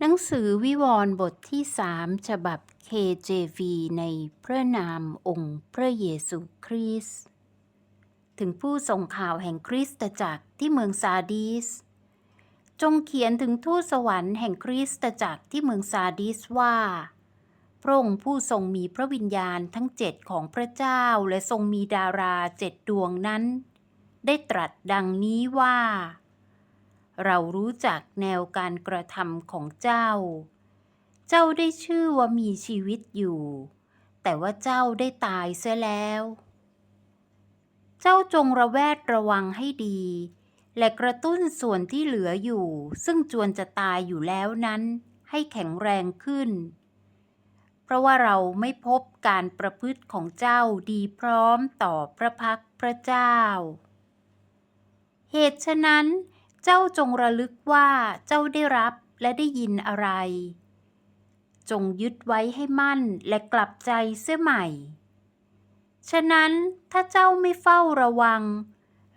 หนังสือวิวรณ์บทที่สามฉบับ KJV ในพระนามองค์พระเยซูคริสต์ถึงผู้ส่งข่าวแห่งคริสตจักรที่เมืองซาดีสจงเขียนถึงทูตสวรรค์แห่งคริสตจักรที่เมืองซาดีสว่า พระองค์ผู้ทรงมีพระวิญญาณทั้งเจ็ดของพระเจ้าและทรงมีดาราเจ็ดดวงนั้น ได้ตรัสดังนี้ว่า เรารู้จักแนวการกระทำของเจ้า เจ้าได้ชื่อว่ามีชีวิตอยู่ แต่ว่าเจ้าได้ตายเสียแล้ว เจ้าจงระแวดระวังให้ดี และกระตุ้นส่วนที่เหลืออยู่ ซึ่งจวนจะตายอยู่แล้วนั้น ให้แข็งแรงขึ้น เพราะว่าเราไม่พบการประพฤติของเจ้าดีพร้อมต่อพระพักพระเจ้า เหตุฉะนั้น เจ้าจงระลึกว่าเจ้าได้รับและได้ยินอะไร จงยึดไว้ให้มั่นและกลับใจเสียใหม่ ฉะนั้นถ้าเจ้าไม่เฝ้าระวัง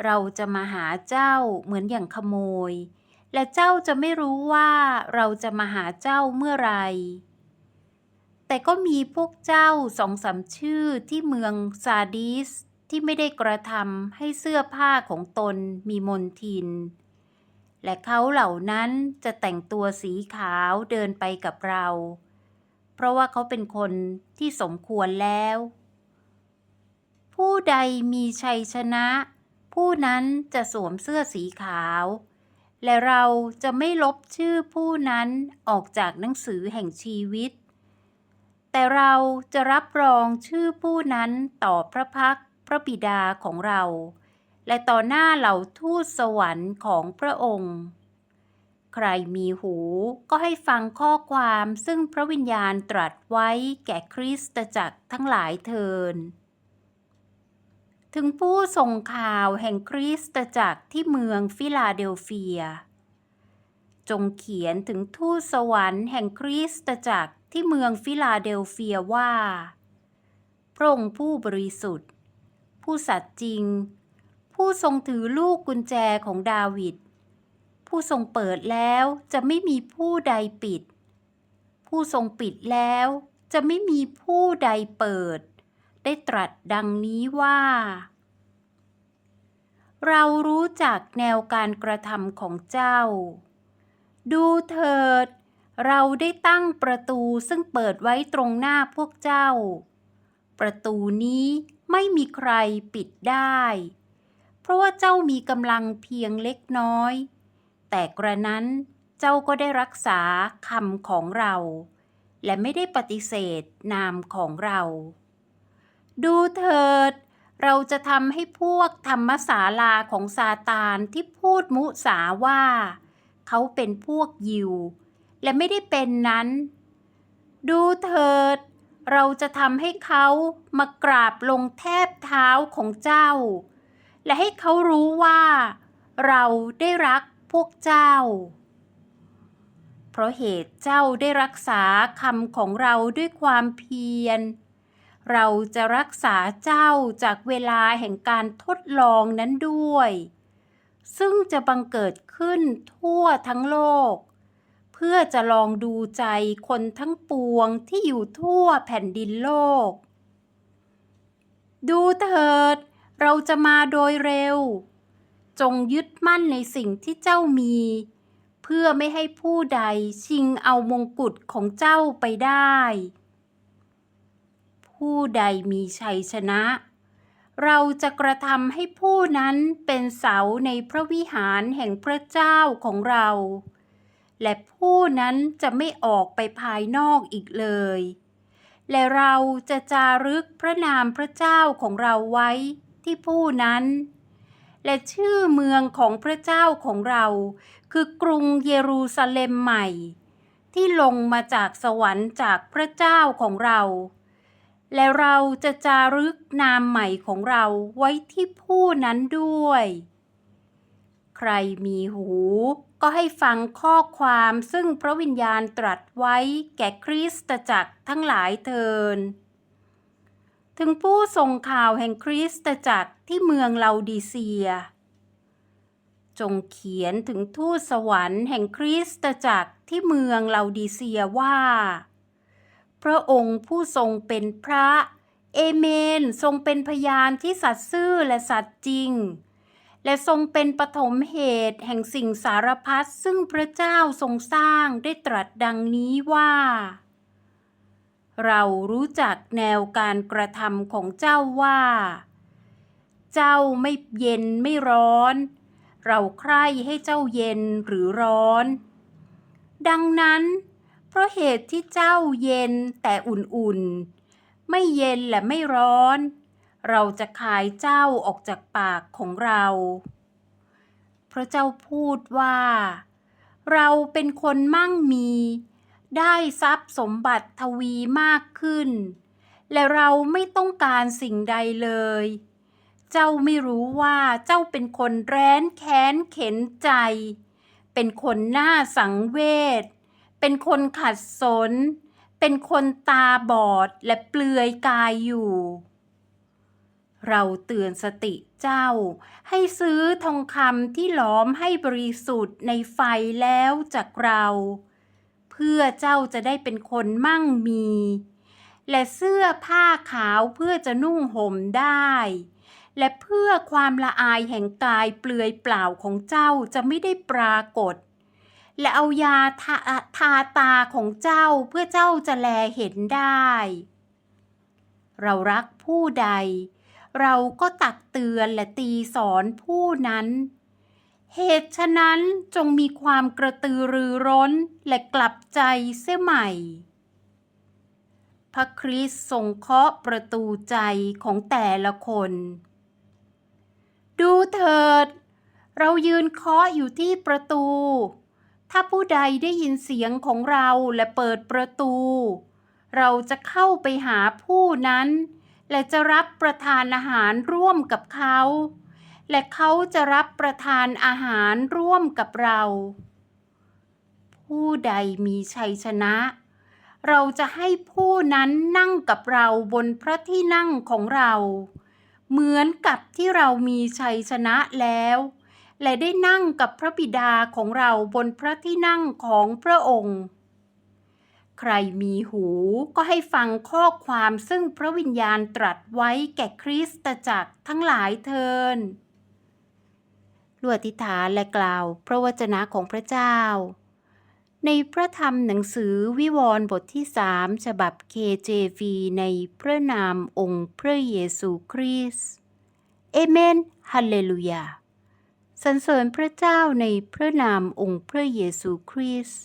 เราจะมาหาเจ้าเหมือนอย่างขโมย และเจ้าจะไม่รู้ว่าเราจะมาหาเจ้าเมื่อไร แต่ก็มีพวกเจ้าสองสามชื่อที่เมืองซาดิสที่ไม่ได้กระทำให้เสื้อผ้าของตนมีมนทิน และเขาเหล่านั้นจะแต่งตัวสีขาวเดินไปกับเรา เพราะว่าเขาเป็นคนที่สมควรแล้ว ผู้ใดมีชัยชนะ ผู้นั้นจะสวมเสื้อสีขาว และเราจะไม่ลบชื่อผู้นั้นออกจากหนังสือแห่งชีวิต แต่เราจะรับรองชื่อผู้นั้นต่อพระพักพระบิดาของเรา และต่อหน้าเหล่าทูตสวรรค์ของพระองค์ ใครมีหูก็ให้ฟังข้อความซึ่งพระวิญญาณตรัสไว้แก่คริสตจักรทั้งหลายเทิน ถึงผู้ส่งข่าวแห่งคริสตจักรที่เมืองฟิลาเดลเฟีย จงเขียนถึงทูตสวรรค์แห่งคริสตจักรที่เมืองฟิลาเดลเฟียว่า พระองค์ผู้บริสุทธิ์ ผู้สัตย์จริง ผู้ทรงถือลูกกุญแจของดาวิด ผู้ทรงเปิดแล้วจะไม่มีผู้ใดปิด ผู้ทรงปิดแล้วจะไม่มีผู้ใดเปิด ได้ตรัสดังนี้ว่า เรารู้จักแนวการกระทำของเจ้า ดูเถิด เราได้ตั้งประตูซึ่งเปิดไว้ตรงหน้าพวกเจ้า ประตูนี้ไม่มีใครปิดได้ ราะว่าเจ้ามีกำลังเพียงเล็กน้อย แต่กระนั้นเจ้าก็ได้รักษาคำของเรา และไม่ได้ปฏิเสธนามของเรา ดูเถิด เราจะทำให้พวกธรรมศาลาของซาตานที่พูดมุสาว่า เขาเป็นพวกยิว และไม่ได้เป็นนั้น ดูเถิด เราจะทำให้เขามากราบลงแทบเท้าของเจ้า และให้เขารู้ว่า เราได้รักพวกเจ้า เพราะเหตุเจ้าได้รักษาคำของเราด้วยความเพียร เราจะรักษาเจ้าจากเวลาแห่งการทดลองนั้นด้วย ซึ่งจะบังเกิดขึ้นทั่วทั้งโลก เพื่อจะลองดูใจคนทั้งปวงที่อยู่ทั่วแผ่นดินโลก ดูเถิด เราจะมาโดยเร็ว จงยึดมั่นในสิ่งที่เจ้ามี เพื่อไม่ให้ผู้ใดชิงเอามงกุฎของเจ้าไปได้ ผู้ใดมีชัยชนะ เราจะกระทำให้ผู้นั้นเป็นเสาในพระวิหารแห่งพระเจ้าของเรา และผู้นั้นจะไม่ออกไปภายนอกอีกเลยและเราจะจารึกพระนามพระเจ้าของเราไว้ ที่ผู้นั้น และชื่อเมืองของพระเจ้าของเรา คือกรุงเยรูซาเล็มใหม่ ที่ลงมาจากสวรรค์จากพระเจ้าของเรา และเราจะจารึกนามใหม่ของเราไว้ที่ผู้นั้นด้วย ใครมีหูก็ให้ฟังข้อความซึ่งพระวิญญาณตรัสไว้แก่คริสตจักรทั้งหลายเทิน ถึงผู้ส่งข่าวแห่งคริสตจักรที่เมืองลาดีเซีย จงเขียนถึงทูตสวรรค์แห่งคริสตจักรที่เมืองลาดีเซียว่า พระองค์ผู้ทรงเป็นพระเอเมนทรงเป็นพยานที่สัตย์ซื่อและสัตย์จริง และทรงเป็นปฐมเหตุแห่งสิ่งสารพัดซึ่งพระเจ้าทรงสร้างได้ตรัสดังนี้ว่า เรารู้จักแนวการกระทำของเจ้าว่า เจ้าไม่เย็นไม่ร้อน เราใคร่ให้เจ้าเย็นหรือร้อน ดังนั้น เพราะเหตุที่เจ้าเย็นแต่อุ่นๆ ไม่เย็นและไม่ร้อน เราจะขายเจ้าออกจากปากของเรา พระเจ้าพูดว่า เราเป็นคนมั่งมี ได้ทรัพย์สมบัติทวีมากขึ้น และเราไม่ต้องการสิ่งใดเลย เจ้าไม่รู้ว่าเจ้าเป็นคนแร้นแค้นเข็นใจ เป็นคนหน้าสังเวช เป็นคนขัดสน เป็นคนตาบอดและเปลือยกายอยู่ เราเตือนสติเจ้า ให้ซื้อทองคำที่หลอมให้บริสุทธิ์ในไฟแล้วจากเรา พื่อเจ้าจะได้เป็นคนมั่งมี และเสื้อผ้าขาวเพื่อจะนุ่งห่มได้ และเพื่อความละอายแห่งกายเปลือยเปล่าของเจ้าจะไม่ได้ปรากฏ และเอายาทาทาตาของเจ้าเพื่อเจ้าจะแลเห็นได้ เรารักผู้ใด เราก็ตักเตือนและตีสอนผู้นั้น เหตุฉะนั้นจงมีความกระตือรือร้นและกลับใจเสียใหม่ พระคริสต์ทรงเคาะประตูใจของแต่ละคน ดูเถิด เรายืนเคาะอยู่ที่ประตู ถ้าผู้ใดได้ยินเสียงของเราและเปิดประตู เราจะเข้าไปหาผู้นั้น และจะรับประทานอาหารร่วมกับเขา และเขาจะรับประทานอาหารร่วมกับเรา ผู้ใดมีชัยชนะ เราจะให้ผู้นั้นนั่งกับเราบนพระที่นั่งของเรา เหมือนกับที่เรามีชัยชนะแล้ว และได้นั่งกับพระบิดาของเราบนพระที่นั่งของพระองค์ ใครมีหูก็ให้ฟังข้อความซึ่งพระวิญญาณตรัสไว้แก่คริสตจักรทั้งหลายเทิน ลวยอธิษฐานและกล่าวพระวจนะของพระเจ้า ในพระธรรมหนังสือวิวรณ์บทที่สามฉบับ KJV ในพระนามองค์พระเยซูคริสต์เอเมนฮาเลลูยาสรรเสริญพระเจ้าในพระนามองค์พระเยซูคริสต์